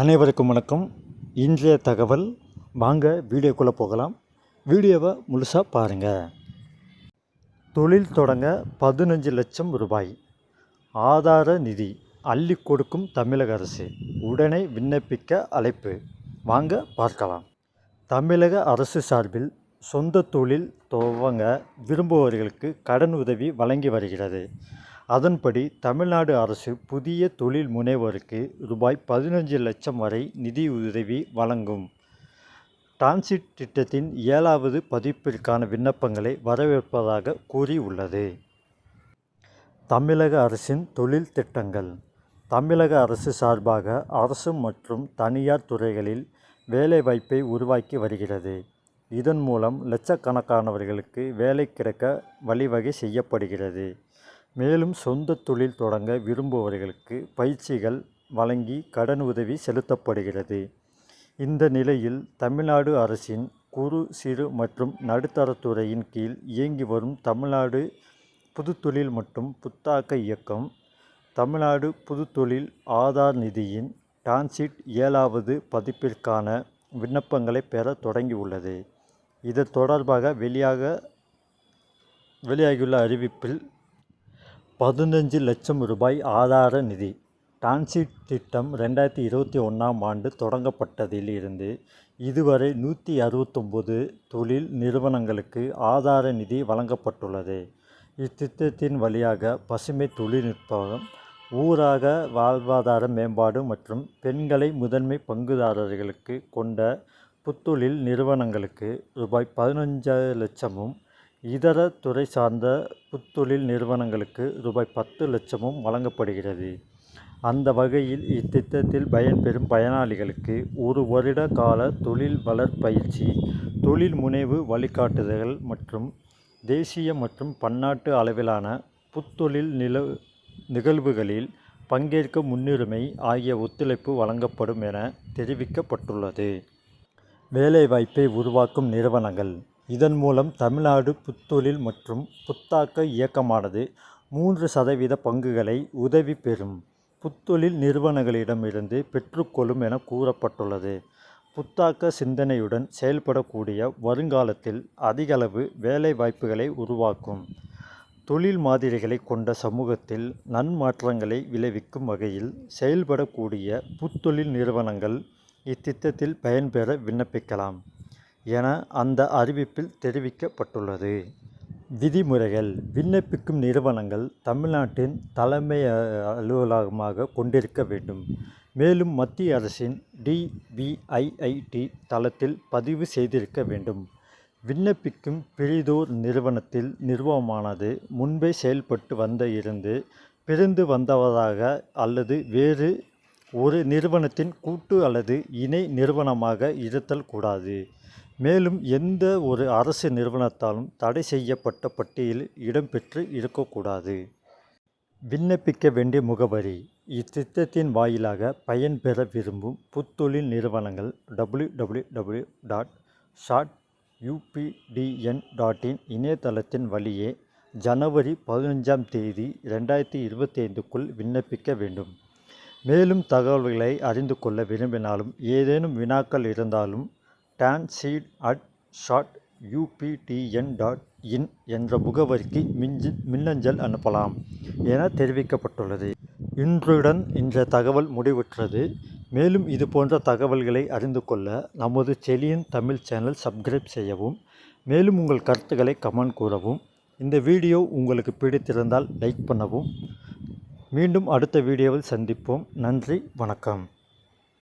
அனைவருக்கும் வணக்கம். இன்றைய தகவல். வாங்க வீடியோக்குள்ளே போகலாம். வீடியோவை முழுசாக பாருங்கள் தொழில் தொடங்க பதினஞ்சு லட்சம் ரூபாய். ஆதார நிதி அள்ளி கொடுக்கும் தமிழக அரசு. உடனே விண்ணப்பிக்க அழைப்பு. வாங்க பார்க்கலாம். தமிழக அரசு சார்பில் சொந்த தொழில் துவங்க விரும்புபவர்களுக்கு கடன் உதவி வழங்கி வருகிறது. அதன்படி தமிழ்நாடு அரசு புதிய தொழில் முனைவோருக்கு ரூபாய் பதினஞ்சு லட்சம் வரை நிதி உதவி வழங்கும். டிரான்சிட் திட்டத்தின் ஏழாவது பதிப்பிற்கான விண்ணப்பங்களை வரவேற்பதாக கூறியுள்ளது. தமிழக அரசின் தொழில் திட்டங்கள். தமிழக அரசு சார்பாக அரசு மற்றும் தனியார் துறைகளில் வேலைவாய்ப்பை உருவாக்கி வருகிறது. இதன் மூலம் லட்சக்கணக்கானவர்களுக்கு வேலை கிடைக்க வழிவகை செய்யப்படுகிறது. மேலும் சொந்த தொழில் தொடங்க விரும்புபவர்களுக்கு பயிற்சிகள் வழங்கி கடன் உதவி செலுத்தப்படுகிறது. இந்த நிலையில் தமிழ்நாடு அரசின் குறு சிறு மற்றும் நடுத்தரத்துறையின் கீழ் இயங்கி வரும் தமிழ்நாடு புதுத்தொழில் மற்றும் புத்தாக்க இயக்கம் தமிழ்நாடு புதுத்தொழில் ஆதார் நிதியின் டான்சிட் ஏழாவது பதிப்பிற்கான விண்ணப்பங்களை பெற தொடங்கியுள்ளது. இது தொடர்பாக வெளியாக வெளியாகியுள்ள அறிவிப்பில் பதினஞ்சு லட்சம் ரூபாய் ஆதார நிதி. டான்சிட் திட்டம் ரெண்டாயிரத்தி இருபத்தி ஒன்றாம் ஆண்டு தொடங்கப்பட்டதில் இருந்து இதுவரை நூற்றி அறுபத்தொம்போது தொழில் நிறுவனங்களுக்கு ஆதார நிதி வழங்கப்பட்டுள்ளது. இத்திட்டத்தின் வழியாக பசுமை தொழில்நுட்பம் ஊராக வாழ்வாதார மேம்பாடு மற்றும் பெண்களை முதன்மை பங்குதாரர்களுக்கு கொண்ட புத்தொழில் நிறுவனங்களுக்கு ரூபாய் பதினஞ்சு லட்சமும் இதர துறை சார்ந்த புத்தொழில் நிறுவனங்களுக்கு ரூபாய் பத்து லட்சமும் வழங்கப்படுகிறது. அந்த வகையில் இத்திட்டத்தில் பயன்பெறும் பயனாளிகளுக்கு ஒரு வருட கால தொழில் வளர் பயிற்சி தொழில் முனைவு வழிகாட்டுதல்கள் மற்றும் தேசிய மற்றும் பன்னாட்டு அளவிலான புத்தொழில் நில நிகழ்வுகளில் பங்கேற்க முன்னுரிமை ஆகிய ஒத்துழைப்பு வழங்கப்படும் என தெரிவிக்கப்பட்டுள்ளது. வேலைவாய்ப்பை உருவாக்கும் நிறுவனங்கள் இதன் மூலம் தமிழ்நாடு புத்தொழில் மற்றும் புத்தாக்க இயக்கமானது மூன்று சதவீத பங்குகளை உதவி பெறும். புத்தொழில் நிறுவனங்களிடமிருந்து பெற்றுக்கொள்ளும் என கூறப்பட்டுள்ளது. புத்தாக்க சிந்தனையுடன் செயல்படக்கூடிய வருங்காலத்தில் அதிகளவு வேலைவாய்ப்புகளை உருவாக்கும். தொழில் மாதிரிகளை கொண்ட சமூகத்தில் நன்மாற்றங்களை விளைவிக்கும் வகையில் செயல்படக்கூடிய புத்தொழில் நிறுவனங்கள் இத்திட்டத்தில் பயன்பெற விண்ணப்பிக்கலாம். என அந்த அறிவிப்பில் தெரிவிக்கப்பட்டுள்ளது. விதிமுறைகள் விண்ணப்பிக்கும் நிறுவனங்கள் தமிழ்நாட்டின் தலைமை அலுவலகமாக கொண்டிருக்க வேண்டும். மேலும் மத்திய அரசின் டிபிஐஐடி தளத்தில் பதிவு செய்திருக்க வேண்டும். விண்ணப்பிக்கும் பிரிதோர் நிறுவனத்தில் நிறுவனமானது முன்பே செயல்பட்டு வந்த இருந்து பிரிந்து வந்தவதாக அல்லது வேறு ஒரு நிறுவனத்தின் கூட்டு அல்லது இணை நிறுவனமாக இருத்தல் கூடாது. மேலும் எந்த ஒரு அரசு நிறுவனத்தாலும் தடை செய்யப்பட்ட பட்டியலில் இடம்பெற்று இருக்கக்கூடாது. விண்ணப்பிக்க வேண்டிய முகவரி. இத்திட்டத்தின் வாயிலாக பயன்பெற விரும்பும் புத்தொழில் நிறுவனங்கள் W W W dot start up TN டாட்டின் இணையதளத்தின் வழியே ஜனவரி பதினஞ்சாம் தேதி ரெண்டாயிரத்தி இருபத்தி ஐந்துக்குள் விண்ணப்பிக்க வேண்டும். மேலும் தகவல்களை அறிந்து கொள்ள விரும்பினாலும் ஏதேனும் வினாக்கள் இருந்தாலும் TANSEED at start up TN dot in என்ற முகவரிக்கு மிஞ்சி மின்னஞ்சல் அனுப்பலாம் என தெரிவிக்கப்பட்டுள்ளது. இன்றுடன் இந்த தகவல் முடிவுற்றது. மேலும் இது போன்ற தகவல்களை அறிந்து கொள்ள நமது செலியன் தமிழ் சேனல் சப்ஸ்கிரைப் செய்யவும் மேலும் உங்கள் கருத்துக்களை கமெண்ட் கூறவும் இந்த வீடியோ உங்களுக்கு பிடித்திருந்தால் லைக் பண்ணவும். மீண்டும் அடுத்த வீடியோவில் சந்திப்போம். நன்றி வணக்கம்.